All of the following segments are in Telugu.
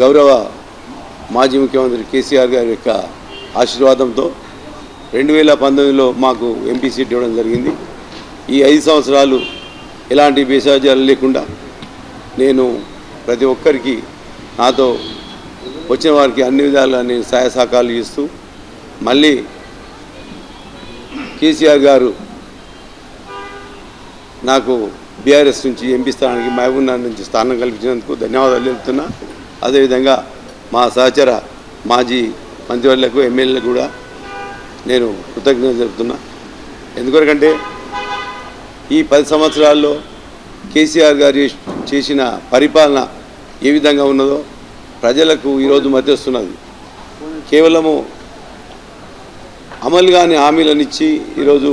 గౌరవ మాజీ ముఖ్యమంత్రి కేసీఆర్ గారి యొక్క ఆశీర్వాదంతో రెండు వేల పంతొమ్మిదిలో మాకు ఎంపీ సీట్ ఇవ్వడం జరిగింది. ఈ ఐదు సంవత్సరాలు ఎలాంటి భేషాజాలు లేకుండా నేను ప్రతి ఒక్కరికి నాతో వచ్చిన వారికి అన్ని విధాలుగా నేను సహాయ సహకారాలు ఇస్తూ మళ్ళీ కేసీఆర్ గారు నాకు బీఆర్ఎస్ నుంచి ఎంపీ స్థానానికి మహబూబ్నగర్ నుంచి స్థానం కల్పించినందుకు ధన్యవాదాలు తెలుపుతున్నా. అదేవిధంగా మా సహచర మాజీ మంత్రివర్యులకు ఎమ్మెల్యేలకు కూడా నేను కృతజ్ఞతలు చెబుతున్నా ఎందుకంటే ఈ పది సంవత్సరాల్లో కేసీఆర్ గారు చేసిన పరిపాలన ఏ విధంగా ఉన్నదో ప్రజలకు ఈరోజు మధ్య వస్తున్నది. కేవలము అమలు కాని హామీలను ఇచ్చి ఈరోజు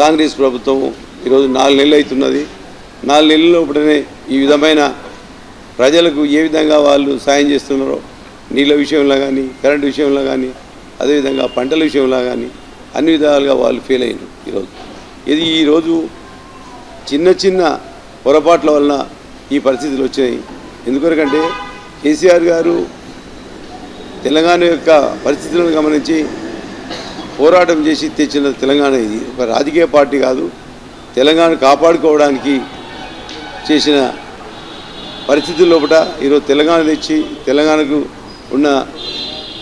కాంగ్రెస్ ప్రభుత్వం ఈరోజు నాలుగు నెలలు అవుతున్నది. నాలుగు నెలల లోపలనే ఈ విధమైన ప్రజలకు ఏ విధంగా వాళ్ళు సాయం చేస్తున్నారో నీళ్ళ విషయంలో కానీ కరెంటు విషయంలో కానీ అదేవిధంగా పంటల విషయంలో కానీ అన్ని విధాలుగా వాళ్ళు ఫెయిల్ అయ్యారు ఈరోజు. ఇది ఈరోజు చిన్న చిన్న పొరపాట్ల వలన ఈ పరిస్థితులు వచ్చాయి. ఎందుకొరకంటే కేసీఆర్ గారు తెలంగాణ యొక్క పరిస్థితులను గమనించి పోరాటం చేసి తెచ్చిన తెలంగాణ ఇది. ఒక రాజకీయ పార్టీ కాదు తెలంగాణ కాపాడుకోవడానికి చేసిన పరిస్థితుల లోపల ఈరోజు తెలంగాణ తెచ్చి తెలంగాణకు ఉన్న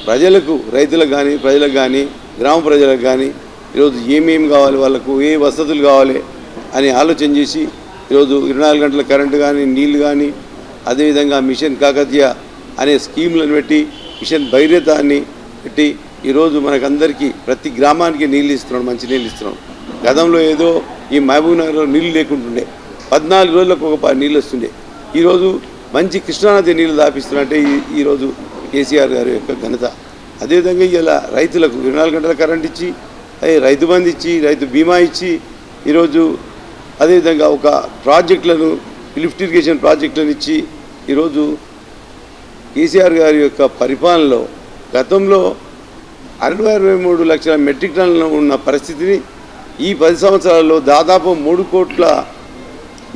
ప్రజలకు రైతులకు కానీ ప్రజలకు కానీ గ్రామ ప్రజలకు కానీ ఈరోజు ఏమేమి కావాలి వాళ్ళకు ఏ వసతులు కావాలి అని ఆలోచన చేసి ఈరోజు ఇరవై నాలుగు గంటల కరెంటు కానీ నీళ్ళు కానీ అదేవిధంగా మిషన్ కాకతీయ అనే స్కీమ్లను పెట్టి మిషన్ భైర్యతాన్ని పెట్టి ఈరోజు మనకందరికీ ప్రతి గ్రామానికి నీళ్ళు ఇస్తున్నాడు మంచి నీళ్ళు ఇస్తున్నాడు గతంలో ఏదో ఈ మహబూబ్ నగర్లో నీళ్ళు లేకుంటుండే. పద్నాలుగు రోజులకు ఒక నీళ్ళు వస్తుండే. ఈరోజు మంచి కృష్ణానది నీళ్ళు దాపిస్తున్నట్టే ఈరోజు కేసీఆర్ గారి యొక్క ఘనత. అదేవిధంగా ఇలా రైతులకు ఇరవై నాలుగు గంటల కరెంట్ ఇచ్చి రైతు బంధు ఇచ్చి రైతు బీమా ఇచ్చి ఈరోజు అదేవిధంగా ఒక ప్రాజెక్టులను లిఫ్ట్ ఇరిగేషన్ ప్రాజెక్టులను ఇచ్చి ఈరోజు కేసీఆర్ గారి యొక్క పరిపాలనలో గతంలో అరవై అరవై మూడు లక్షల మెట్రిక్ టన్నులు ఉన్న పరిస్థితిని ఈ పది సంవత్సరాల్లో దాదాపు మూడు కోట్ల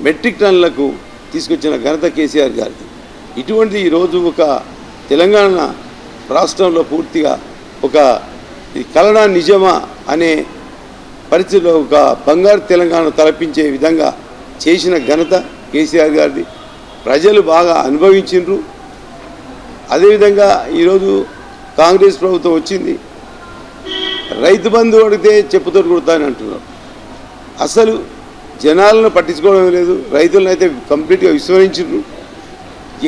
మెట్రిక్ టన్నులకు తీసుకొచ్చిన ఘనత కేసీఆర్ గారిది. ఇటువంటి ఈరోజు ఒక తెలంగాణ రాష్ట్రంలో పూర్తిగా ఒక కలడ నిజమా అనే పరిస్థితిలో ఒక బంగారు తెలంగాణ తలపించే విధంగా చేసిన ఘనత కేసీఆర్ గారిది. ప్రజలు బాగా అనుభవించిండ్రు. అదేవిధంగా ఈరోజు కాంగ్రెస్ ప్రభుత్వం వచ్చింది. రైతు బంధు అడిగితే చెప్పుతో కొడతానని అంటున్నారు అసలు జనాలను పట్టించుకోవడం లేదు. రైతులను అయితే కంప్లీట్గా విస్మరించారు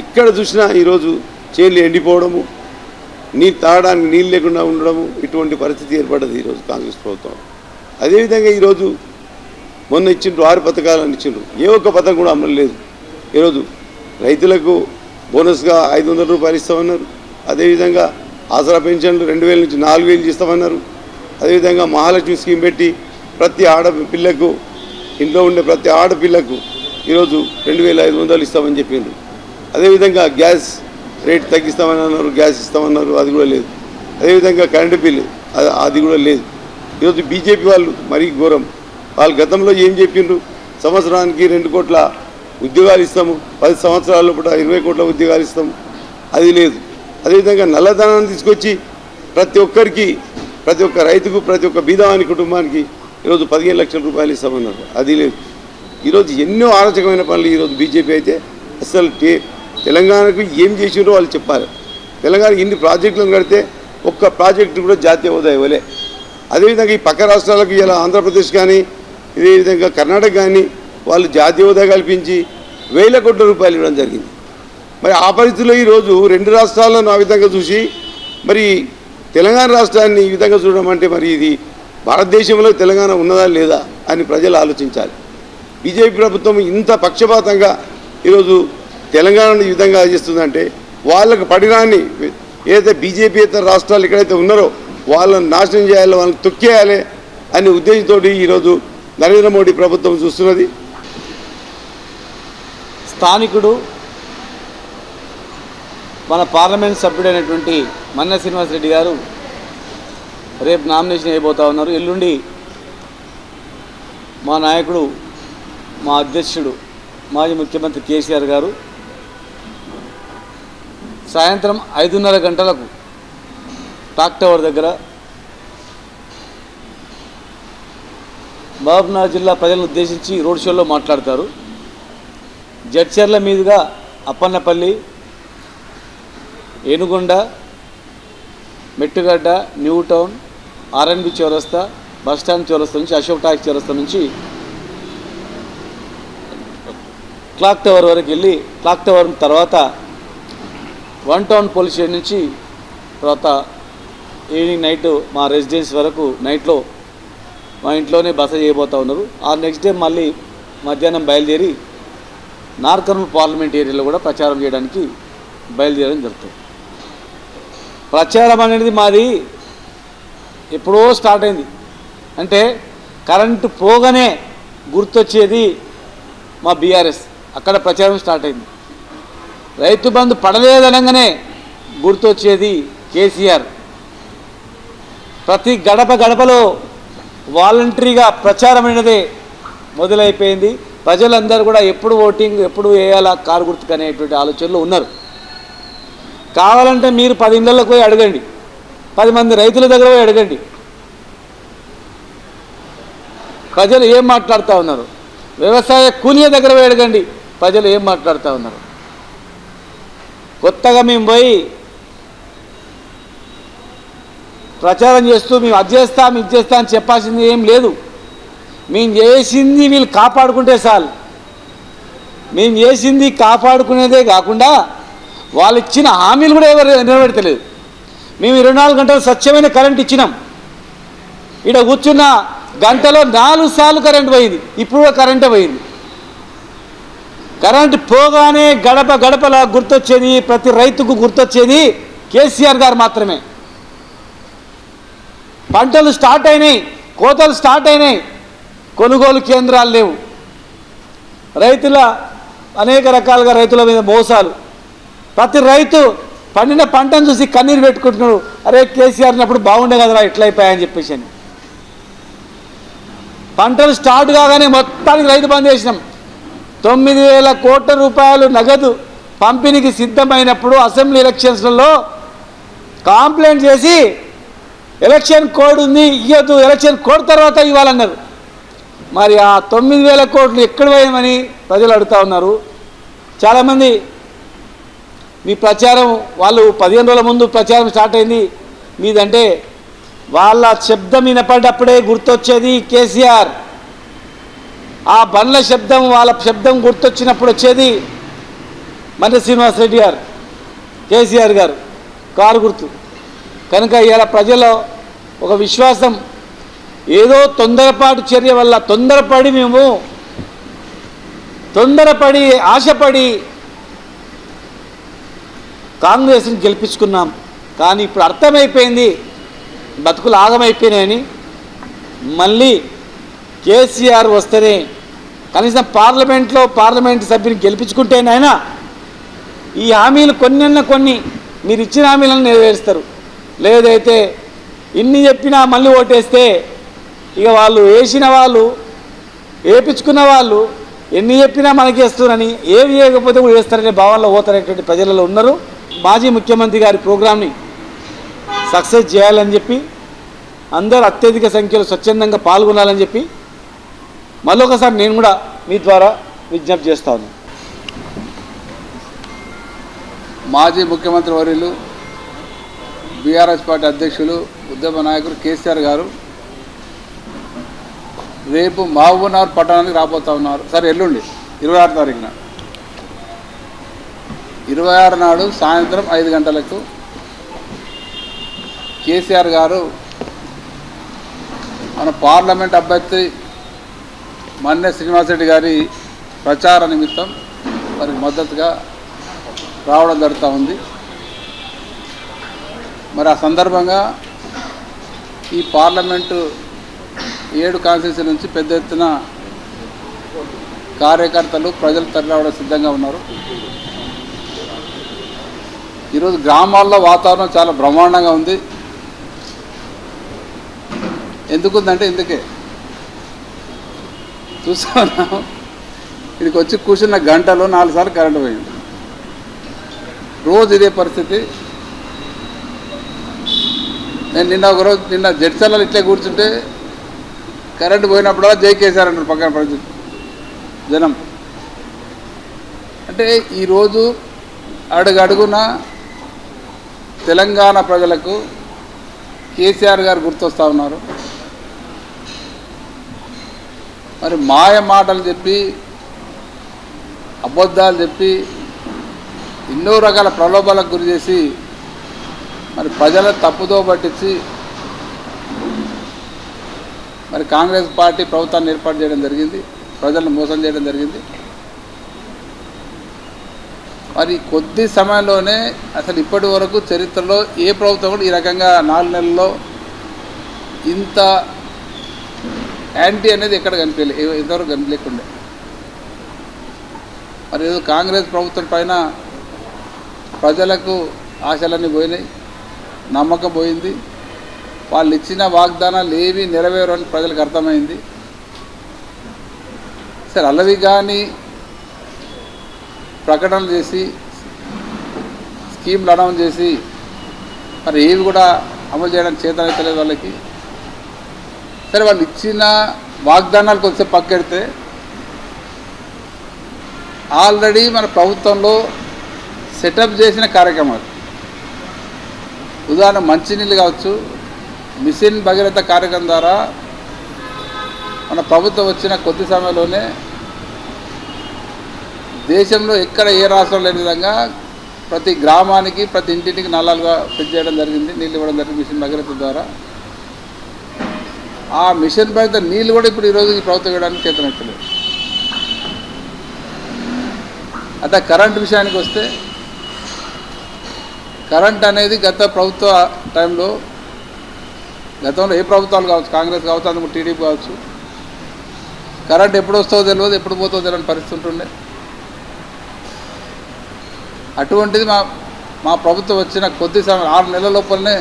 ఎక్కడ చూసినా ఈరోజు చేనులు ఎండిపోవడము నీళ్ళు తాగడానికి నీళ్ళు లేకుండా ఉండడము ఇటువంటి పరిస్థితి ఏర్పడ్డది ఈరోజు కాంగ్రెస్ ప్రభుత్వం. అదేవిధంగా ఈరోజు మొన్న ఇచ్చిండ్రు ఆరు పథకాలను ఇచ్చిండ్రు. ఏ ఒక్క పథకం కూడా అమలు లేదు. ఈరోజు రైతులకు బోనస్గా ఐదు వందల రూపాయలు ఇస్తామన్నారు. అదేవిధంగా ఆసరా పెన్షన్లు రెండు వేల నుంచి నాలుగు వేలు ఇస్తామన్నారు అదేవిధంగా మహాలక్ష్మి స్కీమ్ పెట్టి ప్రతి ఆడపిల్లకు ఇంట్లో ఉండే ప్రతి ఆడపిల్లకు ఈరోజు రెండు వేల ఐదు వందలు ఇస్తామని చెప్పిండ్రు. అదేవిధంగా గ్యాస్ రేట్ తగ్గిస్తామని అన్నారు గ్యాస్ ఇస్తామన్నారు అది కూడా లేదు. అదేవిధంగా కరెంటు బిల్లు అది అది కూడా లేదు. ఈరోజు బీజేపీ వాళ్ళు మరీ ఘోరం. వాళ్ళు గతంలో ఏం చెప్పిండ్రు? సంవత్సరానికి రెండు కోట్ల ఉద్యోగాలు ఇస్తాము పది సంవత్సరాల లోపల ఇరవై కోట్ల ఉద్యోగాలు ఇస్తాము. అది లేదు. అదేవిధంగా నల్లధనాన్ని తీసుకొచ్చి ప్రతి ఒక్కరికి ప్రతి ఒక్క రైతుకు ప్రతి ఒక్క బీదవాని కుటుంబానికి ఈరోజు పదిహేను లక్షల రూపాయలు ఇస్తామన్నారు. అది లేదు. ఈరోజు ఎన్నో ఆరోచకమైన పనులు ఈరోజు బీజేపీ అయితే అసలు తెలంగాణకు ఏం చేసిండ్రో వాళ్ళు చెప్పాలి. తెలంగాణకు ఇన్ని ప్రాజెక్టులను కడితే ఒక్క ప్రాజెక్టు కూడా జాతీయ హోదా ఇవ్వలే. అదేవిధంగా ఈ పక్క రాష్ట్రాలకు ఇలా ఆంధ్రప్రదేశ్ కానీ ఇదే విధంగా కర్ణాటక కానీ వాళ్ళు జాతీయ హోదా కల్పించి వేల కోట్ల రూపాయలు ఇవ్వడం జరిగింది. మరి ఆ పరిస్థితుల్లో ఈరోజు రెండు రాష్ట్రాలను ఆ విధంగా చూసి మరి తెలంగాణ రాష్ట్రాన్ని ఈ విధంగా చూడడం అంటే మరి ఇది భారతదేశంలో తెలంగాణ ఉన్నదా లేదా అని ప్రజలు ఆలోచించాలి. బీజేపీ ప్రభుత్వం ఇంత పక్షపాతంగా ఈరోజు తెలంగాణను ఈ విధంగా చేస్తుందంటే వాళ్ళకు పడినాన్ని ఏదైతే బీజేపీ ఇతర రాష్ట్రాలు ఎక్కడైతే ఉన్నారో వాళ్ళని నాశనం చేయాలి వాళ్ళని తొక్కేయాలి అనే ఉద్దేశంతో ఈరోజు నరేంద్ర మోడీ ప్రభుత్వం చూస్తున్నది. స్థానికుడు మన పార్లమెంట్ సభ్యుడైనటువంటి మన్న శ్రీనివాసరెడ్డి గారు రేపు నామినేషన్ అయిపోతా ఉన్నారు. ఎల్లుండి మా నాయకుడు మా అధ్యక్షుడు మాజీ ముఖ్యమంత్రి కేసీఆర్ గారు సాయంత్రం ఐదున్నర గంటలకు టాక్ టవర్ దగ్గర మహబూబ్నగర్ జిల్లా ప్రజలను ఉద్దేశించి రోడ్ షోలో మాట్లాడతారు. జడ్చర్ల మీదుగా Appannapalli Enugonda Mettugadda new town RNB చౌరస్తా బస్ స్టాండ్ చౌరస్తా నుంచి అశోక్ టాక్స్ చౌరస్తా నుంచి క్లాక్ టవర్ వరకు వెళ్ళి క్లాక్ టవర్ తర్వాత వన్ టౌన్ పోలీస్ స్టేషన్ నుంచి తర్వాత ఈవినింగ్ నైట్ మా రెసిడెన్స్ వరకు నైట్లో మా ఇంట్లోనే బస చేయబోతూ ఉన్నారు. ఆ నెక్స్ట్ డే మళ్ళీ మధ్యాహ్నం బయలుదేరి నార్కర్నూల్ పార్లమెంట్ ఏరియాలో కూడా ప్రచారం చేయడానికి బయలుదేరడం జరుగుతుంది. ప్రచారం అనేది మాది ఎప్పుడో స్టార్ట్ అయింది. అంటే కరెంటు పోగానే గుర్తొచ్చేది మా బీఆర్ఎస్. అక్కడ ప్రచారం స్టార్ట్ అయింది. రైతు బంధు పడలేదనగానే గుర్తొచ్చేది కేసీఆర్. ప్రతి గడప గడపలో వాలంటరీగా ప్రచారం అనేది మొదలైపోయింది. ప్రజలందరూ కూడా ఎప్పుడు ఓటింగ్ ఎప్పుడు వేయాలా కారు గుర్తుకు అనేటువంటి ఆలోచనలు ఉన్నారు. కావాలంటే మీరు పది ఇళ్ళకి పోయి అడగండి. పది మంది రైతుల దగ్గర పోయి అడగండి. ప్రజలు ఏం మాట్లాడుతూ ఉన్నారు? వ్యవసాయ కూలీల దగ్గర పోయి అడగండి. ప్రజలు ఏం మాట్లాడుతూ ఉన్నారు? కొత్తగా మేము పోయి ప్రచారం చేస్తూ మేము అది చేస్తాం ఇది చేస్తాం అని చెప్పాల్సింది ఏం లేదు. మేము చేసింది వీళ్ళు కాపాడుకుంటే చాలు. మేము చేసింది కాపాడుకునేదే కాకుండా వాళ్ళు ఇచ్చిన హామీలు కూడా ఎవరు నెరవేర్తలేదు మేము ఇరవై నాలుగు గంటలు స్వచ్ఛమైన కరెంట్ ఇచ్చినాం. ఇక్కడ కూర్చున్న గంటలో నాలుగు సార్లు కరెంట్ పోయింది. ఇప్పుడు కూడా కరెంటే పోయింది. కరెంట్ పోగానే గడప గడపల గుర్తొచ్చేది ప్రతి రైతుకు గుర్తొచ్చేది కేసీఆర్ గారు మాత్రమే. పంటలు స్టార్ట్ అయినాయి కోతలు స్టార్ట్ అయినాయి కొనుగోలు కేంద్రాలు లేవు. రైతుల అనేక రకాలుగా రైతుల మీద మోసాలు. ప్రతి రైతు పండిన పంటను చూసి కన్నీరు పెట్టుకుంటున్నాడు. అరే కేసీఆర్ అప్పుడు బాగుండే కదరా ఇట్లా అయిపోయాయని చెప్పేసి అని. పంటలు స్టార్ట్ కాగానే మొత్తానికి రైతు బంద్ చేసినాం. తొమ్మిది వేల కోట్ల రూపాయలు నగదు పంపిణీకి సిద్ధమైనప్పుడు అసెంబ్లీ ఎలక్షన్స్లలో కాంప్లైంట్ చేసి ఎలక్షన్ కోడ్ ఉంది ఇవ్వద్దు ఎలక్షన్ కోడ్ తర్వాత ఇవ్వాలన్నారు. మరి ఆ తొమ్మిది వేల కోట్లు ఎక్కడ పోయామని ప్రజలు అడుగుతా ఉన్నారు. చాలామంది మీ ప్రచారం వాళ్ళు పదిహేను రోజుల ముందు ప్రచారం స్టార్ట్ అయింది. మీదంటే వాళ్ళ శబ్దం వినపడ్డప్పుడే గుర్తొచ్చేది కేసీఆర్. ఆ బండ్ల శబ్దం వాళ్ళ శబ్దం గుర్తొచ్చినప్పుడు వచ్చేది మన శ్రీనివాసరెడ్డి గారు కేసీఆర్ గారు. కారు గుర్తు. కనుక ఇలా ప్రజల్లో ఒక విశ్వాసం ఏదో తొందరపాటు చర్య వల్ల తొందరపడి మేము తొందరపడి ఆశపడి కాంగ్రెస్ని గెలిపించుకున్నాం. కానీ ఇప్పుడు అర్థమైపోయింది. బతుకులు ఆగమైపోయినాయని. మళ్ళీ కేసీఆర్ వస్తేనే కనీసం పార్లమెంట్లో పార్లమెంట్ సభ్యుని గెలిపించుకుంటేనైనా ఈ హామీలు కొన్నెన్న కొన్ని మీరు ఇచ్చిన హామీలను నెరవేరుస్తారు. లేదైతే ఇన్ని చెప్పినా మళ్ళీ ఓటేస్తే ఇక వాళ్ళు వేసిన వాళ్ళు వేపించుకున్న వాళ్ళు ఎన్ని చెప్పినా మనకి వేస్తున్నారని ఏవి చేయకపోతే కూడా వేస్తారనే భావనలో పోతారనేటువంటి ప్రజలలో ఉన్నారు. మాజీ ముఖ్యమంత్రి గారి ప్రోగ్రామ్ని సక్సెస్ చేయాలని చెప్పి అందరూ అత్యధిక సంఖ్యలో స్వచ్ఛందంగా పాల్గొనాలని చెప్పి మళ్ళొకసారి నేను కూడా మీ ద్వారా విజ్ఞప్తి చేస్తాను మాజీ ముఖ్యమంత్రి వర్యులు బీఆర్ఎస్ పార్టీ అధ్యక్షులు ఉద్యమ నాయకులు కేసీఆర్ గారు రేపు మహబూబ్నగర్ పట్టణానికి రాబోతా ఉన్నారు. సరే ఎల్లుండి ఇరవై ఆరు తారీఖున. ఇరవై ఆరు నాడు సాయంత్రం ఐదు గంటలకు కేసీఆర్ గారు మన పార్లమెంట్ అభ్యర్థి మన్నె శ్రీనివాసరెడ్డి గారి ప్రచార నిమిత్తం వారికి మద్దతుగా రావడం జరుగుతూ ఉంది. మరి ఆ సందర్భంగా ఈ పార్లమెంటు ఏడు కాన్స్టిట్యూన్సీ నుంచి పెద్ద ఎత్తున కార్యకర్తలు ప్రజలు తరలిరావడం సిద్ధంగా ఉన్నారు. ఈరోజు గ్రామాల్లో వాతావరణం చాలా బ్రహ్మాండంగా ఉంది. ఎందుకుందంటే ఇందుకే. చూస్తున్నాం ఇక్కడికి వచ్చి కూర్చున్న గంటలో నాలుగు సార్లు కరెంటు పోయింది. రోజు ఇదే పరిస్థితి. నేను నిన్న ఒక రోజు నిన్న జడ్చర్లలో ఇట్లే కూర్చుంటే కరెంటు పోయినప్పుడల్లా జై అంటారు పక్కన పరిస్థితి జనం. అంటే ఈరోజు అడుగడుగున తెలంగాణ ప్రజలకు కేసీఆర్ గారు గుర్తొస్తూ ఉన్నారు. మరి మాయ మాటలు చెప్పి అబద్ధాలు చెప్పి ఎన్నో రకాల ప్రలోభాలకు గురి చేసి మరి ప్రజల తప్పుదో పట్టించి మరి కాంగ్రెస్ పార్టీ ప్రభుత్వాన్ని ఏర్పాటు చేయడం జరిగింది ప్రజలను మోసం చేయడం జరిగింది. మరి కొద్ది సమయంలోనే అసలు ఇప్పటి వరకు చరిత్రలో ఏ ప్రభుత్వం కూడా ఈ రకంగా నాలుగు నెలల్లో ఇంత యాంటీ అనేది ఎక్కడ కనిపించలే ఇంతవరకు కనిపించలేకుండే. మరి ఏదో కాంగ్రెస్ ప్రభుత్వం పైన ప్రజలకు ఆశలన్నీ పోయినాయి నమ్మకం పోయింది వాళ్ళు ఇచ్చిన వాగ్దానాలు ఏవి నెరవేరని ప్రజలకు అర్థమైంది. సరే అల్లవి కానీ ప్రకటనలు చేసి స్కీమ్లు అనౌన్స్ చేసి మరి ఏవి కూడా అమలు చేయడానికి చేతనైతలేదు వాళ్ళకి. సరే వాళ్ళు ఇచ్చిన వాగ్దానాలు కొంచెం పక్కెడితే ఆల్రెడీ మన ప్రభుత్వంలో సెటప్ చేసిన కార్యక్రమాలు ఉదాహరణ మంచినీళ్ళు కావచ్చు మిషన్ భగీరథ కార్యక్రమం ద్వారా మన ప్రభుత్వం వచ్చిన కొద్ది సమయంలోనే దేశంలో ఎక్కడ ఏ రాష్ట్రం లేని విధంగా ప్రతి గ్రామానికి ప్రతి ఇంటింటికి నల్లాలుగా ఫిట్ చేయడం జరిగింది నీళ్ళు ఇవ్వడం జరిగింది మిషన్ భగీరథ ద్వారా. ఆ మిషన్ భగీరథ నీళ్ళు కూడా ఇప్పుడు ఈరోజు ఈ ప్రభుత్వం ఇవ్వడానికి చేతనెత్తలేదు అదే కరెంట్ విషయానికి వస్తే కరెంట్ అనేది గత ప్రభుత్వ టైంలో గతంలో ఏ ప్రభుత్వాలు కావచ్చు కాంగ్రెస్ కావచ్చు అందుకు టీడీపీ కావచ్చు కరెంట్ ఎప్పుడు వస్తుందో తెలియదు ఎప్పుడు పోతుందో తెలియని పరిస్థితి ఉంటుండే అటువంటిది మా మా ప్రభుత్వం వచ్చిన కొద్ది సమయం ఆరు నెలల లోపలనే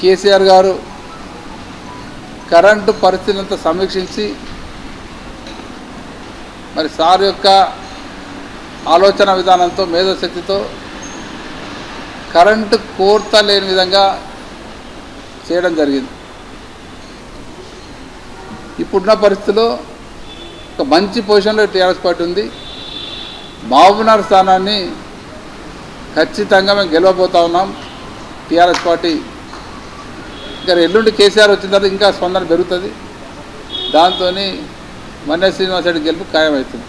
కేసీఆర్ గారు కరెంటు పరిస్థితులంతా సమీక్షించి మరి సార్ యొక్క ఆలోచన విధానంతో మేధోశక్తితో కరెంటు కోర్త లేని విధంగా చేయడం జరిగింది. ఇప్పుడున్న పరిస్థితుల్లో ఒక మంచి పొజిషన్లో టీఆర్ఎస్ పార్టీ ఉంది. మహబూబ్నగర్ స్థానాన్ని ఖచ్చితంగా మేము గెలవబోతా ఉన్నాం. టీఆర్ఎస్ పార్టీ ఇంకా ఎల్లుండి కేసీఆర్ వచ్చిన తర్వాత ఇంకా స్పందన పెరుగుతుంది. దాంతో మన్య శ్రీనివాస్ రెడ్డి గెలుపు ఖాయమవుతుంది